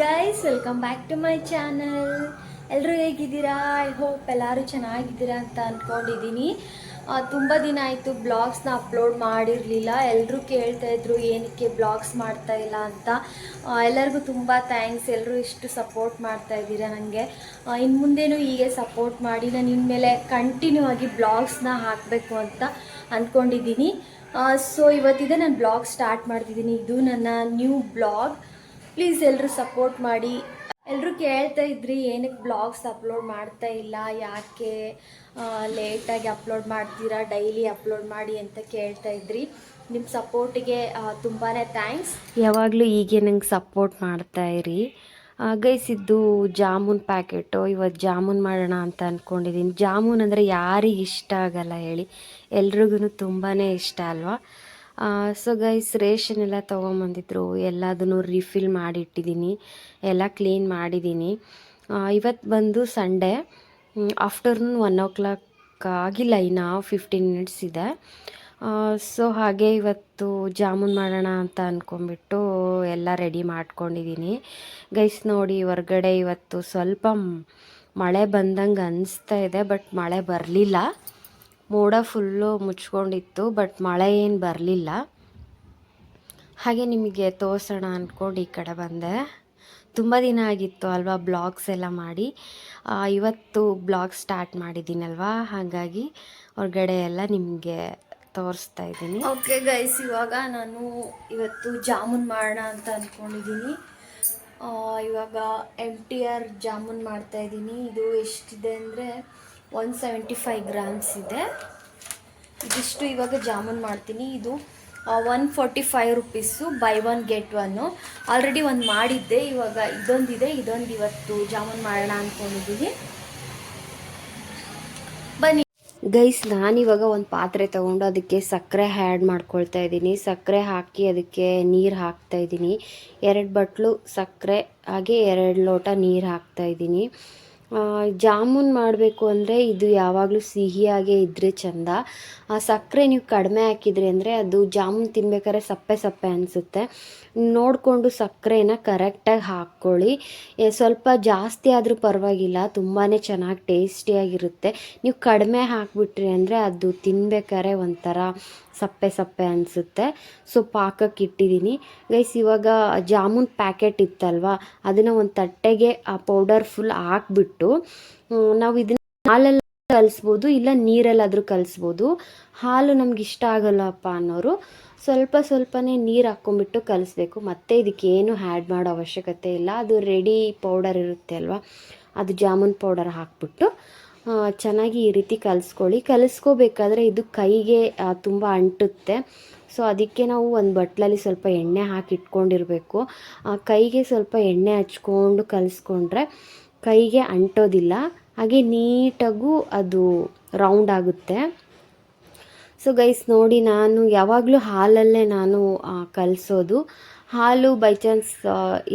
Guys welcome back to my channel ಎಲ್ಲರೂ ಹೇಗಿದ್ದೀರಾ? I hope ಎಲ್ಲರೂ ಚೆನ್ನಾಗಿದ್ದೀರಾ ಅಂತ ಅಂದ್ಕೊಂಡಿದ್ದೀನಿ ತುಂಬ ದಿನ ಆಯಿತು ಬ್ಲಾಗ್ಸ್ನ ಅಪ್ಲೋಡ್ ಮಾಡಿರಲಿಲ್ಲ. ಎಲ್ಲರೂ ಕೇಳ್ತಾ ಇದ್ರು, ಏನಕ್ಕೆ ಬ್ಲಾಗ್ಸ್ ಮಾಡ್ತಾ ಇಲ್ಲ ಅಂತ. ಎಲ್ಲರಿಗೂ ತುಂಬ ಥ್ಯಾಂಕ್ಸ್ ಎಲ್ಲರೂ ಇಷ್ಟು ಸಪೋರ್ಟ್ ಮಾಡ್ತಾ ಇದ್ದೀರಾ ನನಗೆ ಇನ್ನು ಮುಂದೇನು ಹೀಗೆ ಸಪೋರ್ಟ್ ಮಾಡಿ ನಾನು ಇನ್ಮೇಲೆ ಕಂಟಿನ್ಯೂ ಆಗಿ ಬ್ಲಾಗ್ಸ್ನ ಹಾಕಬೇಕು ಅಂತ ಅಂದ್ಕೊಂಡಿದ್ದೀನಿ ಸೊ ಇವತ್ತಿದೆ ನಾನು ಬ್ಲಾಗ್ ಸ್ಟಾರ್ಟ್ ಮಾಡ್ತಿದ್ದೀನಿ. ಇದು ನನ್ನ ನ್ಯೂ ಬ್ಲಾಗ್ ಪ್ಲೀಸ್ ಎಲ್ಲರೂ ಸಪೋರ್ಟ್ ಮಾಡಿ. ಎಲ್ಲರೂ ಕೇಳ್ತಾ ಇದ್ರಿ, ಏನಕ್ಕೆ ಬ್ಲಾಗ್ಸ್ ಅಪ್ಲೋಡ್ ಮಾಡ್ತಾ ಇಲ್ಲ, ಯಾಕೆ ಲೇಟಾಗಿ ಅಪ್ಲೋಡ್ ಮಾಡ್ತೀರಾ ಡೈಲಿ ಅಪ್ಲೋಡ್ ಮಾಡಿ ಅಂತ ಕೇಳ್ತಾ ಇದ್ರಿ. ನಿಮ್ಮ ಸಪೋರ್ಟಿಗೆ ತುಂಬಾ ಥ್ಯಾಂಕ್ಸ್ ಯಾವಾಗಲೂ ಹೀಗೆ ನಂಗೆ ಸಪೋರ್ಟ್ ಮಾಡ್ತಾ ಇರಿ. ಗೈಸಿದ್ದು ಜಾಮೂನ್ ಪ್ಯಾಕೆಟು ಇವತ್ತು ಜಾಮೂನ್ ಮಾಡೋಣ ಅಂತ ಅಂದ್ಕೊಂಡಿದ್ದೀನಿ ಜಾಮೂನ್ ಅಂದರೆ ಯಾರಿಗೆ ಇಷ್ಟ ಆಗಲ್ಲ ಹೇಳಿ. ಎಲ್ರಿಗೂ ತುಂಬಾ ಇಷ್ಟ ಅಲ್ವಾ? ಸೊ ಗೈಸ್ ರೇಷನ್ ಎಲ್ಲ ತೊಗೊಂಬಂದಿದ್ರು. ಎಲ್ಲದನ್ನು ರಿಫಿಲ್ ಮಾಡಿಟ್ಟಿದ್ದೀನಿ ಎಲ್ಲ ಕ್ಲೀನ್ ಮಾಡಿದ್ದೀನಿ ಇವತ್ತು ಬಂದು Sunday afternoon one o'clock ಆಗಿಲ್ಲ, ಇನ್ನು ಫಿಫ್ಟೀನ್ ಮಿನಿಟ್ಸ್ ಇದೆ. ಸೊ ಹಾಗೆ ಇವತ್ತು ಜಾಮೂನ್ ಮಾಡೋಣ ಅಂತ ಅಂದ್ಕೊಂಬಿಟ್ಟು ಎಲ್ಲ ರೆಡಿ ಮಾಡ್ಕೊಂಡಿದ್ದೀನಿ ಗೈಸ್ ನೋಡಿ, ಹೊರ್ಗಡೆ ಇವತ್ತು ಸ್ವಲ್ಪ ಮಳೆ ಬಂದಂಗೆ ಅನಿಸ್ತಾ ಇದೆ ಬಟ್ ಮಳೆ ಬರಲಿಲ್ಲ. ಮೋಡ ಫುಲ್ಲು ಮುಚ್ಕೊಂಡಿತ್ತು ಬಟ್ ಮಳೆ ಏನು ಬರಲಿಲ್ಲ. ಹಾಗೆ ನಿಮಗೆ ತೋರಿಸೋಣ ಅಂದ್ಕೊಂಡು ಈ ಕಡೆ ಬಂದೆ. ತುಂಬ ದಿನ ಆಗಿತ್ತು ಅಲ್ವಾ ಬ್ಲಾಗ್ಸ್ ಎಲ್ಲ ಮಾಡಿ. ಇವತ್ತು ಬ್ಲಾಗ್ ಸ್ಟಾರ್ಟ್ ಮಾಡಿದ್ದೀನಲ್ವಾ? ಹಾಗಾಗಿ ಹೊರಗಡೆ ಎಲ್ಲ ನಿಮಗೆ ತೋರಿಸ್ತಾ ಇದ್ದೀನಿ. ಓಕೆ ಗೈಸ್ ಇವಾಗ ನಾನು ಇವತ್ತು ಜಾಮೂನ್ ಮಾಡೋಣ ಅಂತ ಅಂದ್ಕೊಂಡಿದ್ದೀನಿ ಇವಾಗ ಎಂ ಟಿ ಆರ್ ಜಾಮೂನ್ ಮಾಡ್ತಾಯಿದ್ದೀನಿ ಇದು ಎಷ್ಟಿದೆ ಅಂದರೆ ಒನ್ ಸೆವೆಂಟಿ ಫೈವ್ ಗ್ರಾಮ್ಸ್ ಇದೆ. ಇದಿಷ್ಟು ಇವಾಗ ಜಾಮೂನ್ ಮಾಡ್ತೀನಿ. ಇದು one forty five rupees. Buy one get one. Already ಒಂದು ಮಾಡಿದ್ದೆ. ಇವಾಗ ಇದೊಂದಿದೆ. ಇದೊಂದು ಇವತ್ತು ಜಾಮೂನ್ ಮಾಡೋಣ ಅಂದ್ಕೊಂಡಿದ್ದೀನಿ ಬನ್ನಿ. ಗೈಸ್, ನಾನಿವಾಗ ಒಂದು ಪಾತ್ರೆ ತೊಗೊಂಡು ಅದಕ್ಕೆ ಸಕ್ಕರೆ ಆ್ಯಡ್ ಮಾಡ್ಕೊಳ್ತಾ ಇದ್ದೀನಿ. ಸಕ್ಕರೆ ಹಾಕಿ ಅದಕ್ಕೆ ನೀರು ಹಾಕ್ತಾ ಇದ್ದೀನಿ. ಎರಡು ಬಟ್ಲು ಸಕ್ಕರೆ, ಹಾಗೆ ಎರಡು ಲೋಟ ನೀರು ಹಾಕ್ತಾ ಇದ್ದೀನಿ. ಜಾಮೂನ್ ಮಾಡಬೇಕು ಅಂದರೆ ಇದು ಯಾವಾಗಲೂ ಸಿಹಿಯಾಗೇ ಇದ್ದರೆ ಚಂದ. ಆ ಸಕ್ಕರೆ ನೀವು ಕಡಿಮೆ ಹಾಕಿದ್ರಿ ಅಂದರೆ ಅದು ಜಾಮೂನ್ ತಿನ್ಬೇಕಾದ್ರೆ ಸಪ್ಪೆ ಸಪ್ಪೆ ಅನಿಸುತ್ತೆ. ನೋಡಿಕೊಂಡು ಸಕ್ಕರೆನ ಕರೆಕ್ಟಾಗಿ ಹಾಕ್ಕೊಳ್ಳಿ. ಸ್ವಲ್ಪ ಜಾಸ್ತಿ ಆದರೂ ಪರವಾಗಿಲ್ಲ ತುಂಬಾ ಚೆನ್ನಾಗಿ ಟೇಸ್ಟಿಯಾಗಿರುತ್ತೆ. ನೀವು ಕಡಿಮೆ ಹಾಕಿಬಿಟ್ರಿ ಅಂದರೆ ಅದು ತಿನ್ಬೇಕಾದ್ರೆ ಒಂಥರ ಸಪ್ಪೆ ಸಪ್ಪೆ ಅನಿಸುತ್ತೆ. ಸೊ, ಪಾಕಕ್ಕೆ ಇಟ್ಟಿದ್ದೀನಿ. ಗೈಸ್, ಇವಾಗ ಜಾಮೂನ್ ಪ್ಯಾಕೆಟ್ ಇತ್ತಲ್ವಾ, ಅದನ್ನು ಒಂದು ತಟ್ಟೆಗೆ ಆ ಪೌಡರ್ ಫುಲ್ ಹಾಕ್ಬಿಟ್ಟು ಹ್ಮ್, ನಾವು ಇದನ್ನ ಹಾಲಲ್ಲಿ ಕಲಿಸ್ಬೋದು ಇಲ್ಲ ನೀರಲ್ಲಾದರೂ ಕಲಿಸ್ಬೋದು. ಹಾಲು ನಮ್ಗೆ ಇಷ್ಟ ಆಗಲ್ಲಪ್ಪ ಅನ್ನೋರು ಸ್ವಲ್ಪ ಸ್ವಲ್ಪನೇ ನೀರು ಹಾಕ್ಕೊಂಬಿಟ್ಟು ಕಲಿಸ್ಬೇಕು. ಮತ್ತೆ ಇದಕ್ಕೆ ಏನು ಆ್ಯಡ್ ಮಾಡೋ ಅವಶ್ಯಕತೆ ಇಲ್ಲ. ಅದು ರೆಡಿ ಪೌಡರ್ ಇರುತ್ತೆ ಅಲ್ವಾ? ಅದು ಜಾಮೂನ್ ಪೌಡರ್ ಹಾಕ್ಬಿಟ್ಟು ಚೆನ್ನಾಗಿ ಈ ರೀತಿ ಕಲಿಸ್ಕೊಳ್ಳಿ. ಕಲಿಸ್ಕೋಬೇಕಾದ್ರೆ ಇದು ಕೈಗೆ ತುಂಬ ಅಂಟುತ್ತೆ. ಸೊ ಅದಕ್ಕೆ ನಾವು ಒಂದು ಬಟ್ಲಲ್ಲಿ ಸ್ವಲ್ಪ ಎಣ್ಣೆ ಹಾಕಿ ಇಟ್ಕೊಂಡಿರಬೇಕು ಕೈಗೆ ಸ್ವಲ್ಪ ಎಣ್ಣೆ ಹಚ್ಕೊಂಡು ಕಲಿಸ್ಕೊಂಡ್ರೆ ಕೈಗೆ ಅಂಟೋದಿಲ್ಲ. ಹಾಗೆ ನೀಟಾಗೂ ಅದು ರೌಂಡ್ ಆಗುತ್ತೆ. ಸೊ ಗೈಸ್ ನೋಡಿ ನಾನು ಯಾವಾಗಲೂ ಹಾಲಲ್ಲೇ ನಾನು ಕಲಿಸೋದು. ಹಾಲು ಬೈ ಚಾನ್ಸ್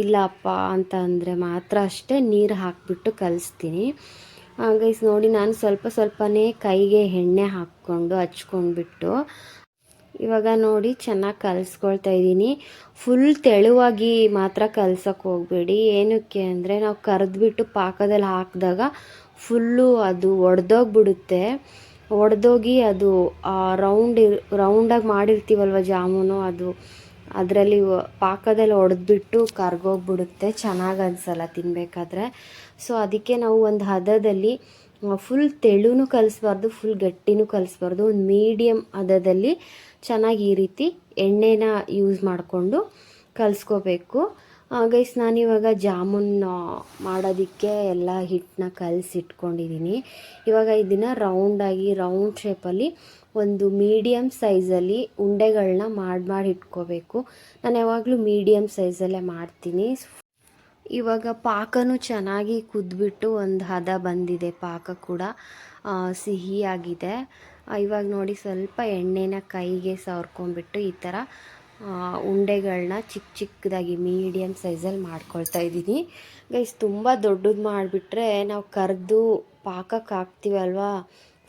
ಇಲ್ಲಪ್ಪ ಅಂತ ಅಂದರೆ ಮಾತ್ರ ಅಷ್ಟೇ ನೀರು ಹಾಕಿಬಿಟ್ಟು ಕಲಿಸ್ತೀನಿ. ಗೈಸ್ ನೋಡಿ ನಾನು ಸ್ವಲ್ಪ ಸ್ವಲ್ಪನೇ ಕೈಗೆ ಎಣ್ಣೆ ಹಾಕ್ಕೊಂಡು ಹಚ್ಕೊಂಡ್ಬಿಟ್ಟು ಇವಾಗ ನೋಡಿ ಚೆನ್ನಾಗಿ ಕಲಿಸ್ಕೊಳ್ತಾ ಇದ್ದೀನಿ. ಫುಲ್ ತೆಳುವಾಗಿ ಮಾತ್ರ ಕಲ್ಸೋಕ್ಕೆ ಹೋಗಬೇಡಿ. ಏನಕ್ಕೆ ಅಂದರೆ ನಾವು ಕರೆದ್ಬಿಟ್ಟು ಪಾಕದಲ್ಲಿ ಹಾಕಿದಾಗ ಫುಲ್ಲು ಅದು ಒಡೆದೋಗ್ಬಿಡುತ್ತೆ. ಒಡೆದೋಗಿ ಅದು ರೌಂಡ್ ರೌಂಡಾಗಿ ಮಾಡಿರ್ತೀವಲ್ವ ಜಾಮೂನು, ಅದು ಅದರಲ್ಲಿ ಪಾಕದಲ್ಲಿ ಒಡೆದ್ಬಿಟ್ಟು ಕರ್ಗೋಗ್ಬಿಡುತ್ತೆ. ಚೆನ್ನಾಗಿ ಅನಿಸಲ್ಲ ತಿನ್ನಬೇಕಾದ್ರೆ ಸೊ ಅದಕ್ಕೆ ನಾವು ಒಂದು ಹದದಲ್ಲಿ ಫುಲ್ ತೆಳುನೂ ಕಲಿಸ್ಬಾರ್ದು ಫುಲ್ ಗಟ್ಟಿನೂ ಕಲಿಸ್ಬಾರ್ದು. ಒಂದು ಮೀಡಿಯಮ್ ಹದದಲ್ಲಿ ಚೆನ್ನಾಗಿ ಈ ರೀತಿ ಎಣ್ಣೆನ ಯೂಸ್ ಮಾಡಿಕೊಂಡು ಕಲಿಸ್ಕೋಬೇಕು. ಗೈಸ್ ನಾನಿವಾಗ ಜಾಮೂನ್ ಮಾಡೋದಕ್ಕೆ ಎಲ್ಲ ಹಿಟ್ಟನ್ನ ಕಲಸಿಟ್ಕೊಂಡಿದ್ದೀನಿ ಇವಾಗ ಇದನ್ನು ರೌಂಡಾಗಿ ರೌಂಡ್ ಶೇಪಲ್ಲಿ ಒಂದು ಮೀಡಿಯಮ್ ಸೈಜಲ್ಲಿ ಉಂಡೆಗಳನ್ನ ಮಾಡಿ ಮಾಡಿ ಇಟ್ಕೋಬೇಕು. ನಾನು ಯಾವಾಗಲೂ ಮೀಡಿಯಮ್ ಸೈಜಲ್ಲೇ ಮಾಡ್ತೀನಿ. ಇವಾಗ ಪಾಕನೂ ಚೆನ್ನಾಗಿ ಕುದ್ಬಿಟ್ಟು ಒಂದು ಹದ ಬಂದಿದೆ, ಪಾಕ ಕೂಡ ಸಿಹಿಯಾಗಿದೆ. ಇವಾಗ ನೋಡಿ ಸ್ವಲ್ಪ ಎಣ್ಣೆನ ಕೈಗೆ ಸವರ್ಕೊಂಡ್ಬಿಟ್ಟು ಈ ಥರ ಉಂಡೆಗಳನ್ನ ಚಿಕ್ಕ ಚಿಕ್ಕದಾಗಿ ಮೀಡಿಯಮ್ ಸೈಜಲ್ಲಿ ಮಾಡ್ಕೊಳ್ತಾ ಇದ್ದೀನಿ. ಗೈಸ್, ತುಂಬ ದೊಡ್ಡದು ಮಾಡಿಬಿಟ್ರೆ ನಾವು ಕರೆದು ಪಾಕಕ್ಕೆ ಹಾಕ್ತೀವಲ್ವಾ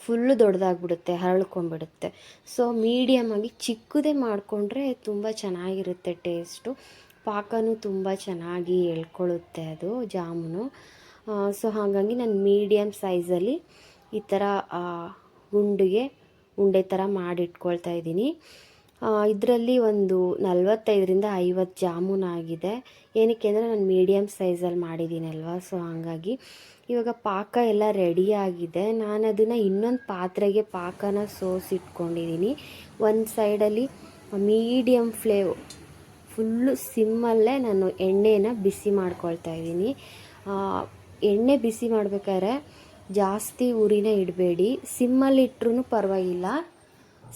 ಫುಲ್ಲು ದೊಡ್ಡದಾಗ್ಬಿಡುತ್ತೆ ಹರಳ್ಕೊಂಡ್ಬಿಡುತ್ತೆ. ಸೊ ಮೀಡಿಯಮ್ ಆಗಿ ಚಿಕ್ಕದೇ ಮಾಡಿಕೊಂಡ್ರೆ ತುಂಬ ಚೆನ್ನಾಗಿರುತ್ತೆ ಟೇಸ್ಟು. ಪಾಕನೂ ತುಂಬ ಚೆನ್ನಾಗಿ ಎಳ್ಕೊಳ್ಳುತ್ತೆ ಅದು, ಜಾಮೂನು. ಸೊ ಹಾಗಾಗಿ ನಾನು ಮೀಡಿಯಮ್ ಸೈಜಲ್ಲಿ ಈ ಥರ ಉಂಡೆಗೆ ಗುಂಡಿಗೆ ಉಂಡೆ ಥರ ಮಾಡಿಟ್ಕೊಳ್ತಾ ಇದ್ದೀನಿ. ಇದರಲ್ಲಿ ಒಂದು ನಲ್ವತ್ತೈದರಿಂದ ಐವತ್ತು ಜಾಮೂನ್ ಆಗಿದೆ. ಏನಕ್ಕೆ ಅಂದರೆ ನಾನು ಮೀಡಿಯಮ್ ಸೈಜಲ್ಲಿ ಮಾಡಿದ್ದೀನಲ್ವಾ ಸೊ ಹಾಗಾಗಿ ಇವಾಗ ಪಾಕ ಎಲ್ಲ ರೆಡಿ ಆಗಿದೆ. ನಾನು ಅದನ್ನು ಇನ್ನೊಂದು ಪಾತ್ರೆಗೆ ಪಾಕನ ಸೋಸಿಟ್ಕೊಂಡಿದ್ದೀನಿ. ಒಂದು ಸೈಡಲ್ಲಿ ಮೀಡಿಯಮ್ ಫ್ಲೇವ್ ಫುಲ್ಲು ಸಿಮ್ಮಲ್ಲೇ ನಾನು ಎಣ್ಣೆನ ಬಿಸಿ ಮಾಡ್ಕೊಳ್ತಾ ಇದ್ದೀನಿ. ಎಣ್ಣೆ ಬಿಸಿ ಮಾಡಬೇಕಾದ್ರೆ ಜಾಸ್ತಿ ಉರಿನ ಇಡಬೇಡಿ. ಸಿಮ್ಮಲ್ಲಿ ಇಟ್ರೂ ಪರವಾಗಿಲ್ಲ.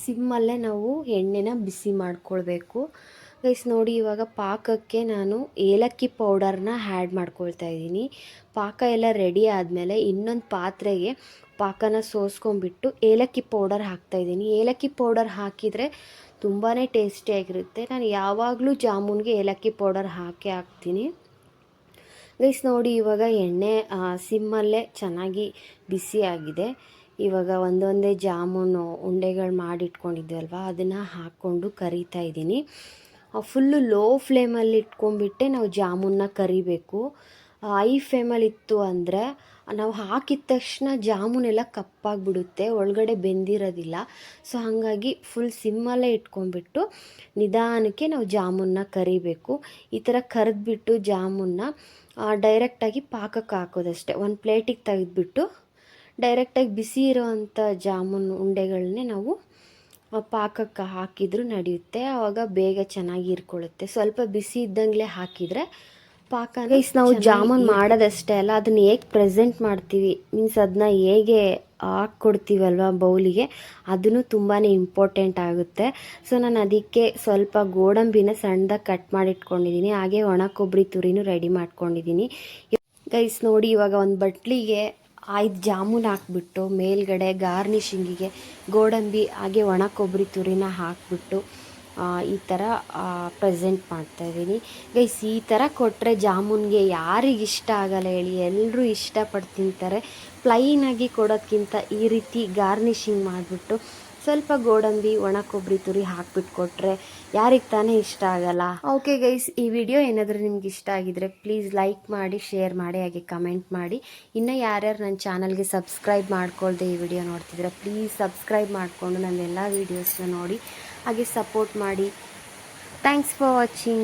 ಸಿಮ್ಮಲ್ಲೇ ನಾವು ಎಣ್ಣೆನ ಬಿಸಿ ಮಾಡ್ಕೊಳ್ಬೇಕು. ಗೈಸ್, ನೋಡಿ, ಇವಾಗ ಪಾಕಕ್ಕೆ ನಾನು ಏಲಕ್ಕಿ ಪೌಡರ್ನ ಆ್ಯಡ್ ಮಾಡ್ಕೊಳ್ತಾ ಇದ್ದೀನಿ. ಪಾಕ ಎಲ್ಲ ರೆಡಿ ಆದಮೇಲೆ ಇನ್ನೊಂದು ಪಾತ್ರೆಗೆ ಪಾಕನ ಸೋಸ್ಕೊಂಡ್ಬಿಟ್ಟು ಏಲಕ್ಕಿ ಪೌಡರ್ ಹಾಕ್ತಾಯಿದ್ದೀನಿ ಏಲಕ್ಕಿ ಪೌಡರ್ ಹಾಕಿದರೆ ತುಂಬಾ ಟೇಸ್ಟಿಯಾಗಿರುತ್ತೆ ನಾನು ಯಾವಾಗಲೂ ಜಾಮೂನ್ಗೆ ಏಲಕ್ಕಿ ಪೌಡರ್ ಹಾಕಿ ಹಾಕ್ತೀನಿ. ಗೈಸ್ ನೋಡಿ, ಇವಾಗ ಎಣ್ಣೆ ಸಿಮ್ಮಲ್ಲೇ ಚೆನ್ನಾಗಿ ಬಿಸಿಯಾಗಿದೆ ಇವಾಗ ಒಂದೊಂದೇ ಜಾಮೂನು ಉಂಡೆಗಳು ಮಾಡಿಟ್ಕೊಂಡಿದ್ವಲ್ವ, ಅದನ್ನು ಹಾಕ್ಕೊಂಡು ಕರಿತಾ ಇದ್ದೀನಿ. ಫುಲ್ಲು ಲೋ ಫ್ಲೇಮಲ್ಲಿ ಇಟ್ಕೊಂಡ್ಬಿಟ್ಟೆ ನಾವು ಜಾಮೂನ್ನ ಕರಿಬೇಕು. ಐ ಫ್ಲೇಮಲ್ಲಿ ಇತ್ತು ಅಂದರೆ ನಾವು ಹಾಕಿದ ತಕ್ಷಣ ಜಾಮೂನೆಲ್ಲ ಕಪ್ಪಾಗಿಬಿಡುತ್ತೆ, ಒಳಗಡೆ ಬೆಂದಿರೋದಿಲ್ಲ. ಸೊ ಹಾಗಾಗಿ ಫುಲ್ ಸಿಮ್ಮಲ್ಲೇ ಇಟ್ಕೊಂಡ್ಬಿಟ್ಟು ನಿಧಾನಕ್ಕೆ ನಾವು ಜಾಮೂನ್ನ ಕರಿಬೇಕು. ಈ ಥರ ಕರೆದ್ಬಿಟ್ಟು ಜಾಮೂನ್ನ ಡೈರೆಕ್ಟಾಗಿ ಪಾಕಕ್ಕೆ ಹಾಕೋದಷ್ಟೇ. ಒಂದು ಪ್ಲೇಟಿಗೆ ತೆಗೆದುಬಿಟ್ಟು ಡೈರೆಕ್ಟಾಗಿ ಬಿಸಿ ಇರೋವಂಥ ಜಾಮೂನ್ ಉಂಡೆಗಳನ್ನೇ ನಾವು ಪಾಕಕ್ಕೆ ಹಾಕಿದರೂ ನಡೆಯುತ್ತೆ. ಆವಾಗ ಬೇಗ ಚೆನ್ನಾಗಿ ಇರ್ಕೊಳ್ಳುತ್ತೆ ಸ್ವಲ್ಪ ಬಿಸಿ ಇದ್ದಂಗೆ ಹಾಕಿದರೆ ಪಾಕ ಗೈಸ್ ನಾವು ಜಾಮೂನ್ ಮಾಡೋದಷ್ಟೇ ಅಲ್ಲ ಅದನ್ನ ಹೇಗೆ ಪ್ರೆಸೆಂಟ್ ಮಾಡ್ತೀವಿ? ಮೀನ್ಸ್ ಅದನ್ನ ಹೇಗೆ ಹಾಕ್ಕೊಡ್ತೀವಲ್ವ ಬೌಲಿಗೆ? ಅದನ್ನು ತುಂಬಾ ಇಂಪಾರ್ಟೆಂಟ್ ಆಗುತ್ತೆ. ಸೊ ನಾನು ಅದಕ್ಕೆ ಸ್ವಲ್ಪ ಗೋಡಂಬಿನ ಸಣ್ಣದಾಗಿ ಕಟ್ ಮಾಡಿಟ್ಕೊಂಡಿದ್ದೀನಿ ಹಾಗೆ ಒಣ ಕೊಬ್ಬರಿ ತುರಿನೂ ರೆಡಿ ಮಾಡ್ಕೊಂಡಿದ್ದೀನಿ ಗೈಸ್ ನೋಡಿ ಇವಾಗ ಒಂದು ಬಟ್ಲಿಗೆ ಐದು ಜಾಮೂನ್ ಹಾಕ್ಬಿಟ್ಟು ಮೇಲ್ಗಡೆ ಗಾರ್ನಿಶಿಂಗಿಗೆ ಗೋಡಂಬಿ ಹಾಗೆ ಒಣ ಕೊಬ್ಬರಿ ತುರಿನ ಹಾಕ್ಬಿಟ್ಟು ಈ ಥರ ಪ್ರೆಸೆಂಟ್ ಮಾಡ್ತಾಯಿದ್ದೀನಿ ಗೈಸ್ ಈ ಥರ ಕೊಟ್ಟರೆ ಜಾಮೂನ್ಗೆ ಯಾರಿಗೆ ಇಷ್ಟ ಆಗಲ್ಲ ಹೇಳಿ ಎಲ್ಲರೂ ಇಷ್ಟಪಟ್ಟು ತಿಂತಾರೆ ಪ್ಲೈನಾಗಿ ಕೊಡೋದಕ್ಕಿಂತ ಈ ರೀತಿ ಗಾರ್ನಿಷಿಂಗ್ ಮಾಡಿಬಿಟ್ಟು ಸ್ವಲ್ಪ ಗೋಡಂಬಿ, ಒಣ ಕೊಬ್ಬರಿ ತುರಿ ಹಾಕ್ಬಿಟ್ಟು ಕೊಟ್ಟರೆ ಯಾರಿಗೆ ತಾನೇ ಇಷ್ಟ ಆಗಲ್ಲ. ಓಕೆ ಗೈಸ್ ಈ ವಿಡಿಯೋ ಏನಾದರೂ ನಿಮ್ಗೆ ಇಷ್ಟ ಆಗಿದ್ರೆ ಪ್ಲೀಸ್ ಲೈಕ್ ಮಾಡಿ ಶೇರ್ ಮಾಡಿ, ಹಾಗೆ ಕಮೆಂಟ್ ಮಾಡಿ. ಇನ್ನು ಯಾರ್ಯಾರು ನನ್ನ ಚಾನಲ್ಗೆ ಸಬ್ಸ್ಕ್ರೈಬ್ ಮಾಡ್ಕೊಳ್ದೆ ಈ ವಿಡಿಯೋ ನೋಡ್ತಿದ್ರೆ ಪ್ಲೀಸ್ ಸಬ್ಸ್ಕ್ರೈಬ್ ಮಾಡಿಕೊಂಡು ನನ್ನ ಎಲ್ಲ ವೀಡಿಯೋಸ್ನ ನೋಡಿ. ಹಾಗೆ ಸಪೋರ್ಟ್ ಮಾಡಿ. Thanks for watching